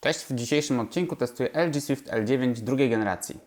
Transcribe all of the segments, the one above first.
Cześć, w dzisiejszym odcinku testuję LG Swift L9 drugiej generacji.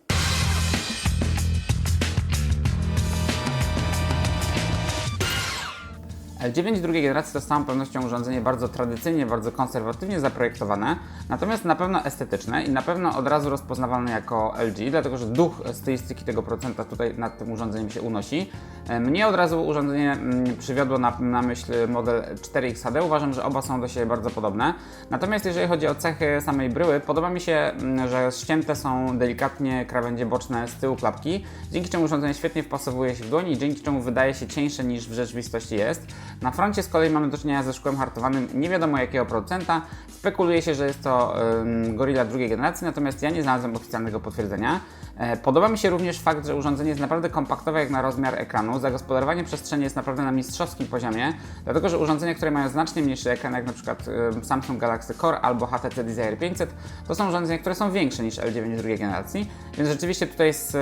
L9 drugiej generacji to z całą pewnością urządzenie bardzo tradycyjnie, bardzo konserwatywnie zaprojektowane, natomiast na pewno estetyczne i na pewno od razu rozpoznawalne jako LG, dlatego że duch stylistyki tego procenta tutaj nad tym urządzeniem się unosi. E, Mnie od razu urządzenie mm, przywiodło na, na myśl model 4X HD. Uważam, że oba są do siebie bardzo podobne. Natomiast jeżeli chodzi o cechy samej bryły, podoba mi się, mm, że ścięte są delikatnie krawędzie boczne z tyłu klapki, dzięki czemu urządzenie świetnie wpasowuje się w dłoni i dzięki czemu wydaje się cieńsze niż w rzeczywistości jest. Na froncie z kolei mamy do czynienia ze szkłem hartowanym nie wiadomo jakiego producenta. Spekuluje się, że jest to Gorilla drugiej generacji, natomiast ja nie znalazłem oficjalnego potwierdzenia. E, Podoba mi się również fakt, że urządzenie jest naprawdę kompaktowe jak na rozmiar ekranu. Zagospodarowanie przestrzeni jest naprawdę na mistrzowskim poziomie, dlatego że urządzenia, które mają znacznie mniejszy ekran, jak na przykład Samsung Galaxy Core albo HTC Desire 500, to są urządzenia, które są większe niż L9 drugiej generacji, więc rzeczywiście tutaj z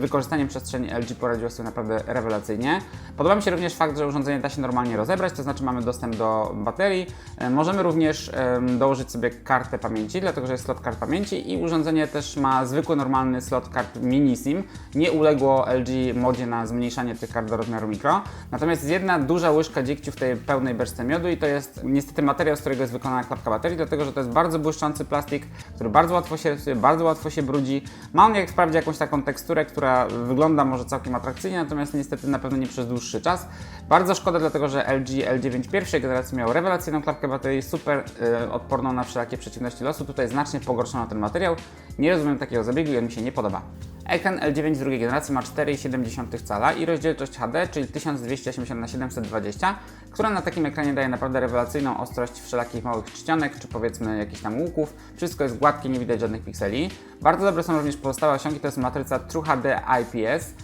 wykorzystaniem przestrzeni LG poradziło sobie naprawdę rewelacyjnie. Podoba mi się również fakt, że urządzenie da się normalnie rozebrać, to znaczy mamy dostęp do baterii. E, Możemy również dołożyć sobie kartę pamięci, dlatego że jest slot kart pamięci i urządzenie też ma zwykły, normalny slot kart mini SIM. Nie uległo LG modzie na zmniejszanie tych kart do rozmiaru mikro. Natomiast jest jedna duża łyżka dziegciu w tej pełnej beczce miodu i to jest niestety materiał, z którego jest wykonana klapka baterii, dlatego że to jest bardzo błyszczący plastik, który bardzo łatwo się rysuje, bardzo łatwo się brudzi. Ma on jak wprawdzie jakąś taką teksturę, która wygląda może całkiem atrakcyjnie, natomiast niestety na pewno nie przez dłuższy czas. Bardzo szkoda, dlatego że LG L9 pierwszej generacji miał rewelacyjną klapkę baterii, super y, odporną na wszelakie przeciwności losu. Tutaj znacznie pogorszono ten materiał. Nie rozumiem takiego zabiegu i on mi się nie podoba. Ekran L9 drugiej generacji ma 4,7 cala i rozdzielczość HD, czyli 1280 x 720, która na takim ekranie daje naprawdę rewelacyjną ostrość wszelakich małych czcionek, czy powiedzmy jakichś tam łuków. Wszystko jest gładkie, nie widać żadnych pikseli. Bardzo dobre są również pozostałe osiągi, to jest matryca True HD IPS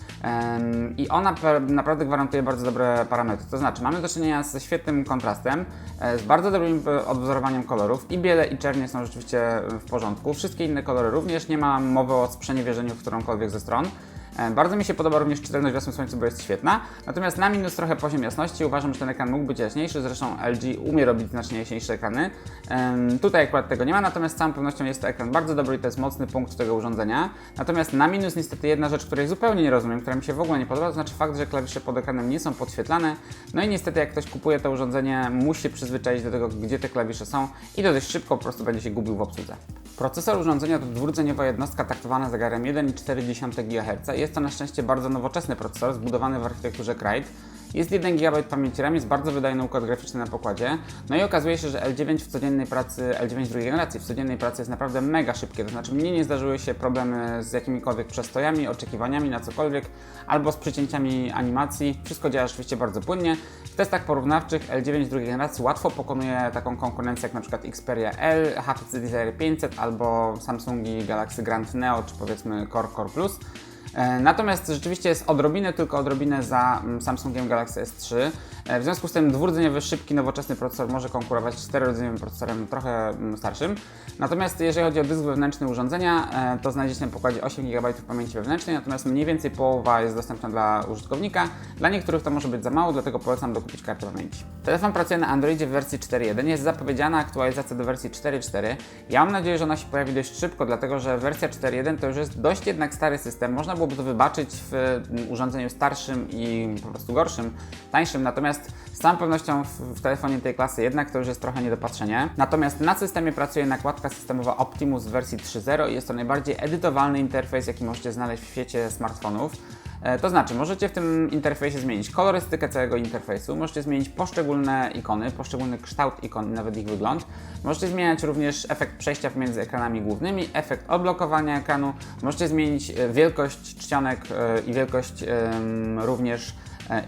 i ona naprawdę gwarantuje bardzo dobre parametry. To znaczy mamy do czynienia ze świetnym kontrastem, e, z bardzo dobrym e, odwzorowaniem kolorów i biele i czernie są rzeczywiście w porządku. Wszystkie inne kolory również, nie ma mowy o sprzeniewierzeniu w którąkolwiek ze stron. E, Bardzo mi się podoba również czytelność w jasnym słońcu, bo jest świetna. Natomiast na minus trochę poziom jasności. Uważam, że ten ekran mógł być jaśniejszy. Zresztą LG umie robić znacznie jaśniejsze ekrany. Tutaj akurat tego nie ma, natomiast z całą pewnością jest to ekran bardzo dobry i to jest mocny punkt tego urządzenia. Natomiast na minus niestety jedna rzecz, której zupełnie nie rozumiem, która mi się w ogóle nie podoba, to znaczy fakt, że klawisze pod ekranem nie są podświetlane. No i niestety jak ktoś kupuje to urządzenie, musi się przyzwyczaić do tego, gdzie te klawisze są i to dość szybko po prostu będzie się gubił w obsłudze. Procesor urządzenia to dwurdzeniowa jednostka taktowana zegarem 1,4 GHz. Jest to na szczęście bardzo nowoczesny procesor, zbudowany w architekturze Krite. Jest 1 GB pamięci RAM, jest bardzo wydajny układ graficzny na pokładzie. No i okazuje się, że L9 w codziennej pracy, L9 drugiej generacji w codziennej pracy jest naprawdę mega szybkie. To znaczy mnie nie zdarzyły się problemy z jakimikolwiek przestojami, oczekiwaniami na cokolwiek, albo z przycięciami animacji. Wszystko działa rzeczywiście bardzo płynnie. W testach porównawczych L9 drugiej generacji łatwo pokonuje taką konkurencję jak przykład Xperia L, HTC Desire 500 albo Samsungi Galaxy Grand Neo czy powiedzmy Core Core Plus. E, Natomiast rzeczywiście jest odrobinę, tylko odrobinę za mm, Samsungiem Galaxy S3. E, W związku z tym dwurdzeniowy, szybki, nowoczesny procesor może konkurować z czterordzeniowym procesorem trochę mm, starszym. Natomiast jeżeli chodzi o dysk wewnętrzny urządzenia, e, to znajdziecie na pokładzie 8 GB pamięci wewnętrznej, natomiast mniej więcej połowa jest dostępna dla użytkownika. Dla niektórych to może być za mało, dlatego polecam dokupić kartę pamięci. Telefon pracuje na Androidzie w wersji 4.1. Jest zapowiedziana aktualizacja do wersji 4.4. Ja mam nadzieję, że ona się pojawi dość szybko, dlatego że wersja 4.1 to już jest dość jednak stary system. Można byłoby to wybaczyć w mm, urządzeniu starszym i po prostu gorszym, tańszym. Natomiast z całą pewnością w, w telefonie tej klasy jednak to już jest trochę niedopatrzenie. Natomiast na systemie pracuje nakładka systemowa Optimus w wersji 3.0 i jest to najbardziej edytowalny interfejs, jaki możecie znaleźć w świecie smartfonów. E, To znaczy, możecie w tym interfejsie zmienić kolorystykę całego interfejsu, możecie zmienić poszczególne ikony, poszczególny kształt ikon nawet ich wygląd. Możecie zmieniać również efekt przejścia pomiędzy ekranami głównymi, efekt odblokowania ekranu. Możecie zmienić e, wielkość czcionek e, i wielkość również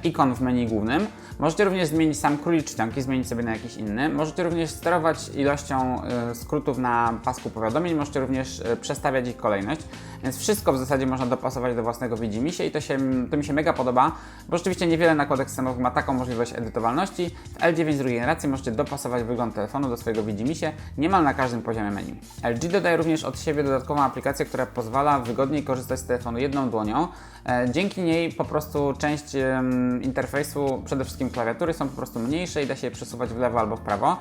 ikon w menu głównym. Możecie również zmienić sam królik czcionki, zmienić sobie na jakiś inny. Możecie również sterować ilością e, skrótów na pasku powiadomień, możecie również e, przestawiać ich kolejność, więc wszystko w zasadzie można dopasować do własnego widzimisię i to, się, to mi się mega podoba, bo rzeczywiście niewiele nakładek systemowych ma taką możliwość edytowalności. W L9 z drugiej generacji możecie dopasować wygląd telefonu do swojego widzimisię niemal na każdym poziomie menu. LG dodaje również od siebie dodatkową aplikację, która pozwala wygodniej korzystać z telefonu jedną dłonią. E, Dzięki niej po prostu część interfejsu, przede wszystkim klawiatury są po prostu mniejsze i da się je przesuwać w lewo albo w prawo.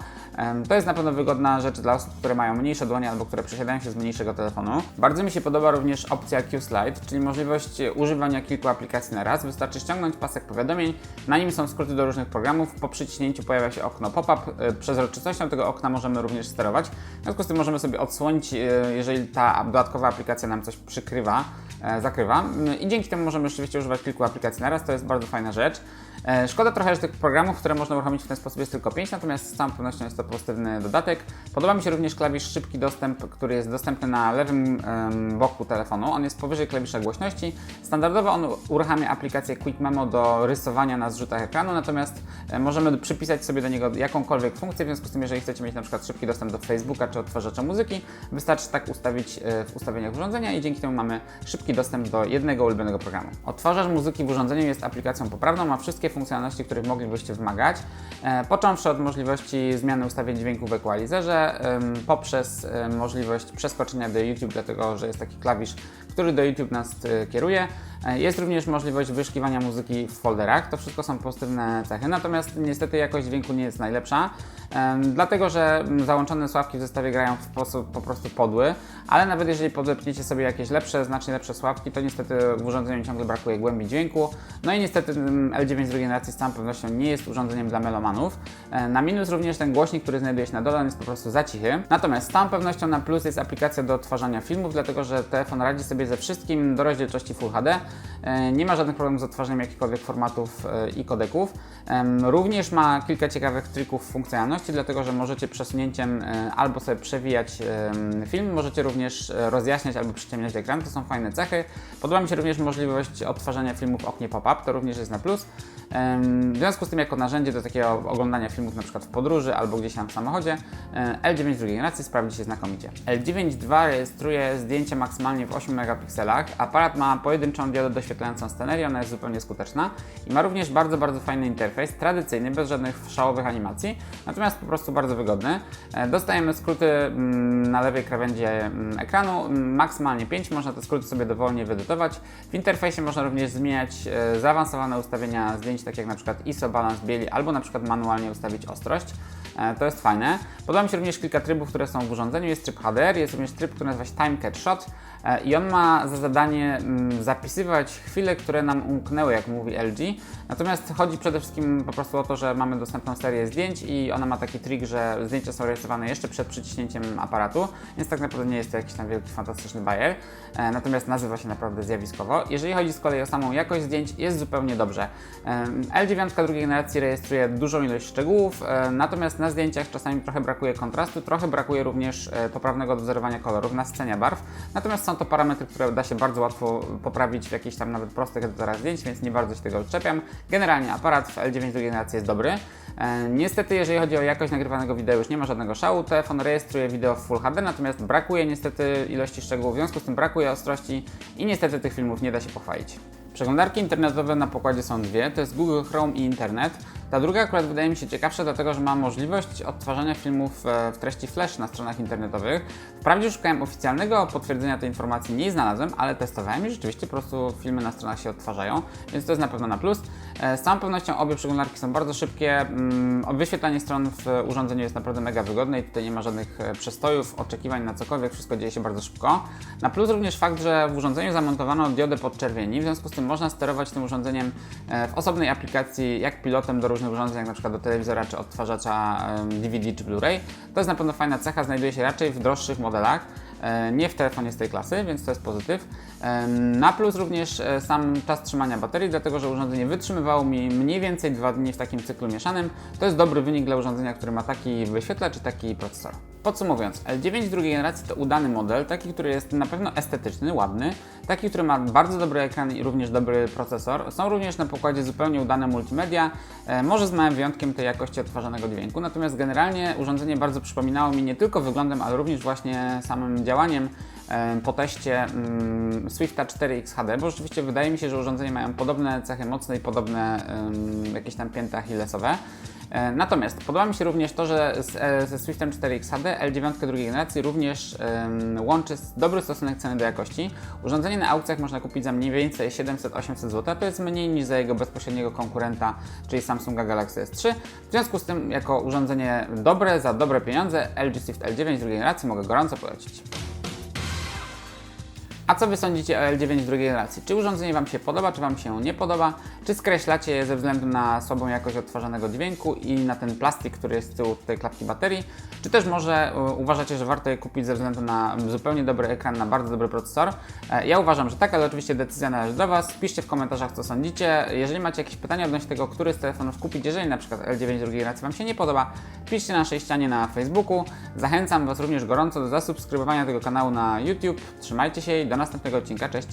To jest na pewno wygodna rzecz dla osób, które mają mniejsze dłonie albo które przesiadają się z mniejszego telefonu. Bardzo mi się podoba również opcja Q-Slide, czyli możliwość używania kilku aplikacji na raz. Wystarczy ściągnąć pasek powiadomień, na nim są skróty do różnych programów, po przyciśnięciu pojawia się okno pop-up, y, przezroczystością tego okna możemy również sterować. W związku z tym możemy sobie odsłonić, jeżeli ta dodatkowa aplikacja nam coś przykrywa, e, zakrywa. I dzięki temu możemy rzeczywiście używać kilku aplikacji na raz, to jest bardzo fajna rzecz. E, Szkoda trochę, że tych programów, które można uruchomić w ten sposób jest tylko 5, natomiast z całą pewnością jest to pozytywny dodatek. Podoba mi się również klawisz szybki dostęp, który jest dostępny na lewym boku telefonu. On jest powyżej klawisza głośności. Standardowo on uruchamia aplikację Quick Memo do rysowania na zrzutach ekranu, natomiast e, możemy przypisać sobie do niego jakąkolwiek funkcję, w związku z tym, jeżeli chcecie mieć na przykład szybki dostęp do Facebooka czy odtwarzacza muzyki, wystarczy tak ustawić e, w ustawieniach urządzenia i dzięki temu mamy szybki dostęp do jednego ulubionego programu. Odtwarzacz muzyki w urządzeniu jest aplikacją poprawną, ma wszystkie funkcjonalności, których moglibyście wymagać, e, począwszy od możliwości zmiany ustawień dźwięku w equalizerze, poprzez e, możliwość przeskoczenia do YouTube, dlatego że jest taki klawisz, który do YouTube nas e, kieruje. E, Jest również możliwość wyszukiwania muzyki w folderach. To wszystko są pozytywne cechy, natomiast niestety jakość dźwięku nie jest najlepsza, dlatego że załączone sławki w zestawie grają w sposób po prostu podły, ale nawet jeżeli podepniecie sobie jakieś lepsze, znacznie lepsze sławki, to niestety w urządzeniu ciągle brakuje głębi dźwięku. No i niestety mm, L9 z drugiej generacji z całą pewnością nie jest urządzeniem dla melomanów. E, Na minus również ten głośnik, który znajduje się na dole, jest po prostu za cichy. Natomiast z całą pewnością na plus jest aplikacja do odtwarzania filmów, dlatego że telefon radzi sobie ze wszystkim do rozdzielczości Full HD. E, Nie ma żadnych problemów z odtwarzaniem jakichkolwiek formatów e, i kodeków. Również ma kilka ciekawych trików funkcjonalności, dlatego że możecie przesunięciem e, albo sobie przewijać film, możecie również rozjaśniać albo przyciemniać ekran, to są fajne cechy. Podoba mi się również możliwość odtwarzania filmów w oknie pop-up, to również jest na plus. W związku z tym jako narzędzie do takiego oglądania filmów przykład w podróży albo gdzieś tam w samochodzie, e, L9 drugiej generacji sprawdzi się znakomicie. L9 II rejestruje zdjęcie maksymalnie w 8 megapikselach. Aparat ma pojedynczą diodę doświetlającą scenerię, ona jest zupełnie skuteczna i ma również bardzo, bardzo fajny interfejs, tradycyjny, bez żadnych szałowych animacji, natomiast po prostu bardzo wygodny. E, Dostajemy skróty mm, na lewej krawędzie mm, ekranu, maksymalnie 5, można te skróty sobie dowolnie wyedytować. W interfejsie można również zmieniać e, zaawansowane ustawienia zdjęć, tak jak na przykład ISO, balans bieli, albo na przykład manualnie ustawić ostrość. E, To jest fajne. Podoba mi się również kilka trybów, które są w urządzeniu. Jest tryb HDR, jest również tryb, który nazywa się Time Cat Shot e, i on ma za zadanie mm, zapisywać chwile, które nam umknęły, jak mówi LG. Natomiast chodzi przede wszystkim po prostu o to, że mamy dostępną serię zdjęć i ona ma taki trik, że zdjęcia są rejestrowane jeszcze przed przyciśnięciem aparatu, więc tak naprawdę nie jest to jakiś tam wielki, fantastyczny bajer. E, Natomiast nazywa się naprawdę zjawiskowo. Jeżeli chodzi z kolei o samą jakość zdjęć, jest zupełnie dobrze. Em, L9 drugiej generacji rejestruje dużą ilość szczegółów, natomiast na zdjęciach czasami trochę brakuje kontrastu, trochę brakuje również e, poprawnego dozorowania kolorów, nascenia barw. Natomiast są to parametry, które da się bardzo łatwo poprawić w jakichś tam nawet prostych edytorach zdjęć, więc nie bardzo się tego odczepiam. Generalnie aparat w L9 drugiej generacji jest dobry. E, Niestety, jeżeli chodzi o jakość nagrywanego wideo, już nie ma żadnego szału. Telefon rejestruje wideo w Full HD, natomiast brakuje niestety ilości szczegółów, w związku z tym brakuje ostrości i niestety tych filmów nie da się pochwalić. Przeglądarki internetowe na pokładzie są dwie, to jest Google Chrome i Internet. Ta druga akurat wydaje mi się ciekawsza, dlatego że ma możliwość odtwarzania filmów e, w treści flash na stronach internetowych. Wprawdzie szukałem oficjalnego potwierdzenia tej informacji, nie znalazłem, ale testowałem i rzeczywiście po prostu filmy na stronach się odtwarzają, więc to jest na pewno na plus. E, Z całą pewnością obie przeglądarki są bardzo szybkie, mm, wyświetlanie stron w urządzeniu jest naprawdę mega wygodne i tutaj nie ma żadnych e, przestojów, oczekiwań na cokolwiek, wszystko dzieje się bardzo szybko. Na plus również fakt, że w urządzeniu zamontowano diodę podczerwieni, w związku z tym można sterować tym urządzeniem e, w osobnej aplikacji jak pilotem do różnych urządzeń, jak na przykład do telewizora czy odtwarzacza DVD czy Blu-ray. To jest na pewno fajna cecha, znajduje się raczej w droższych modelach. E, Nie w telefonie z tej klasy, więc to jest pozytyw. Na plus również e, sam czas trzymania baterii, dlatego że urządzenie wytrzymywało mi mniej więcej dwa dni w takim cyklu mieszanym. To jest dobry wynik dla urządzenia, które ma taki wyświetlacz czy taki procesor. Podsumowując, L9 drugiej generacji to udany model, taki, który jest na pewno estetyczny, ładny, taki, który ma bardzo dobry ekran i również dobry procesor. Są również na pokładzie zupełnie udane multimedia, e, może z małym wyjątkiem tej jakości odtwarzanego dźwięku, natomiast generalnie urządzenie bardzo przypominało mi nie tylko wyglądem, ale również właśnie samym działaniem e, po teście mm, Swifta 4X HD, bo rzeczywiście wydaje mi się, że urządzenia mają podobne cechy mocne i podobne jakieś tam pięty achillesowe. E, Natomiast podoba mi się również to, że z, e, ze Swiftem 4X HD L9 drugiej generacji również łączy dobry stosunek ceny do jakości. Urządzenie na aukcjach można kupić za mniej więcej 700-800 zł, to jest mniej niż za jego bezpośredniego konkurenta, czyli Samsunga Galaxy S3. W związku z tym, jako urządzenie dobre, za dobre pieniądze, LG Swift L9 drugiej generacji mogę gorąco polecić. A co Wy sądzicie o L9 drugiej generacji? Czy urządzenie Wam się podoba, czy Wam się nie podoba? Czy skreślacie je ze względu na słabą jakość odtwarzanego dźwięku i na ten plastik, który jest z tyłu tej klapki baterii? Czy też może e, uważacie, że warto je kupić ze względu na zupełnie dobry ekran, na bardzo dobry procesor? E, Ja uważam, że tak, ale oczywiście decyzja należy do Was. Piszcie w komentarzach, co sądzicie. Jeżeli macie jakieś pytania odnośnie tego, który z telefonów kupić, jeżeli na przykład L9 drugiej generacji Wam się nie podoba, piszcie na naszej ścianie na Facebooku. Zachęcam Was również gorąco do zasubskrybowania tego kanału na YouTube. Trzymajcie się i do następnego odcinka. Cześć!